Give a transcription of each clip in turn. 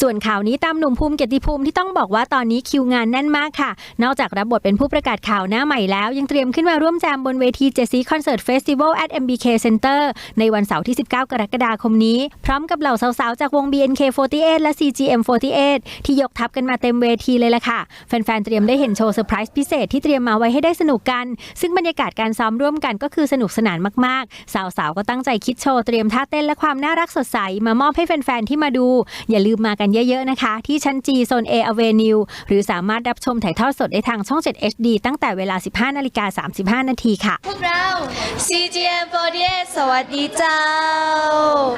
ส่วนข่าวนี้ตามหนุ่มภูมิเกียรติภูมิที่ต้องบอกว่าตอนนี้คิวงานแน่นมากค่ะ นอกจากรับบทเป็นผู้ประกาศข่าวหน้าใหม่แล้ว ยังเตรียมขึ้นมาร่วมแจมบนเวทีเจซีคอนเสิร์ตเฟสติวัล at MBK Center ในวันเสาร์ที่ 19 กรกฎาคมนี้ พร้อมกับเหล่าสาวๆ จากวง BNK48 และ CGM48 ที่ยกทัพกันมาเต็มเวทีเลยล่ะค่ะ แฟนๆ เตรียมได้เห็นโชว์เซอร์ไพรส์พิเศษที่เตรียมมาไว้ให้ได้สนุกกัน ซึ่งบรรยากาศการซ้อมร่วมกันก็คือสนุกสนานมากๆ สาวๆก็ตั้งใจคิดโชว์เตรียมท่าเต้นและความน่ารักสดใสมามอบให้แฟนๆที่มาดู อย่าลืมมากันเยอะๆนะคะ ที่ชั้น G โซน A Avenue หรือสามารถรับชมถ่ายทอดสดได้ทางช่อง 7 HD ตั้งแต่เวลา 15 นาฬิกา 35 นาทีค่ะ พวกเรา CGM48 สวัสดีเจ้า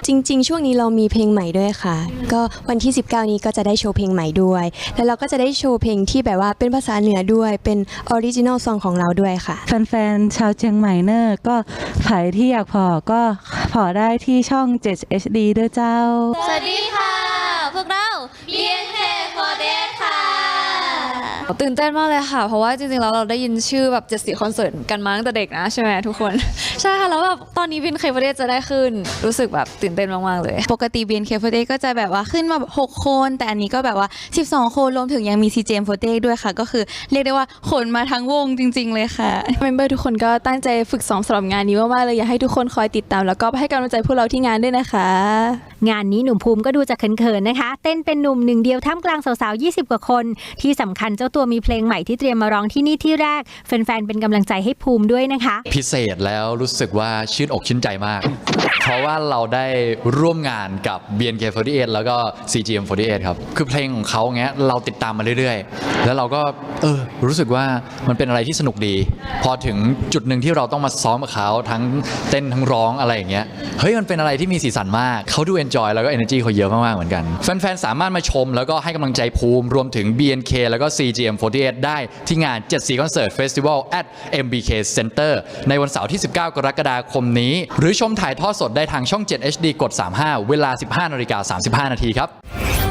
จริง ๆ ช่วงนี้เรามีเพลงใหม่ด้วยค่ะ ก็วันที่ 19 นี้ก็จะได้โชว์เพลงใหม่ด้วย แล้วเราก็จะได้โชว์เพลงที่แบบว่าเป็นภาษาเหนือด้วยเป็นออริจินอลซองของเราด้วยค่ะ แฟนๆ ชาวเชียงใหม่เนอร์ก็ใครที่อยากพอก็พอได้ที่ช่อง 7 HD ด้วยเจ้า สวัสดีค่ะ ตื่นเต้นมากเลยค่ะ เพราะว่าจริงๆแล้วเราได้ยินชื่อแบบเจ็ดสีคอนเสิร์ตกันมาตั้งแต่เด็กนะใช่ไหมทุกคน ใช่ค่ะแล้วแบบตอนนี้วินเคประเทศจะได้ขึ้นรู้สึกแบบตื่นเต้นมากๆเลย ปกติ BNK48 ก็จะแบบว่าขึ้นมาแบบ6คน แต่อันนี้ก็แบบว่า 12 คนรวมถึงยังมี CJM48 ด้วยค่ะ ก็คือเรียกได้ว่าขนมาทั้งวงจริง ๆ เลยค่ะเมมเบอร์ทุกคนก็ตั้งใจฝึกซ้อมสำหรับงานนี้มากๆเลยอยากให้ทุกคนคอยติดตาม แล้วก็ให้กำลังใจพวกเราที่งานด้วยนะคะ งานนี้หนุ่มภูมิก็ดูจะเขินๆนะคะ เต้นเป็นหนุ่มหนึ่งเดียวท่ามกลางสาวๆ20 กว่าคน ที่สำคัญเจ้าตัวัวมีเพลงใหม่ที่เตรียมมาร้องที่นี่ที่แรก แฟนๆ เป็นกำลังใจให้ภูมิด้วยนะคะ พิเศษแล้วรู้สึกว่าชื่นอกชื่นใจมาก เพราะว่าเราได้ร่วมงานกับ BNK48 แล้วก็ CGM48 ครับ คือเพลงของเขาเงี้ยเราติดตามมาเรื่อยๆ แล้วเราก็เออรู้สึกว่ามันเป็นอะไรที่สนุกดี พอถึงจุดหนึ่งที่เราต้องมาซ้อมกับเขาทั้งเต้นทั้งร้องอะไรอย่างเงี้ยเฮ้ยมันเป็นอะไรที่มีสีสันมากเขาดู enjoy แล้วก็ energy เขาเยอะมากๆเหมือนกันแฟนๆสามารถมาชมแล้วก็ให้กำลังใจภูมิรวมถึง BNK แล้วก็ CM48 ได้ที่งาน7สีคอนเสิร์ตเฟสติวัล at MBK Center ในวันเสาร์ที่ 19 กรกฎาคมนี้ หรือชมถ่ายทอดสดได้ทางช่อง 7 HD กด 35 เวลา 15นาฬิกา35 นาทีครับ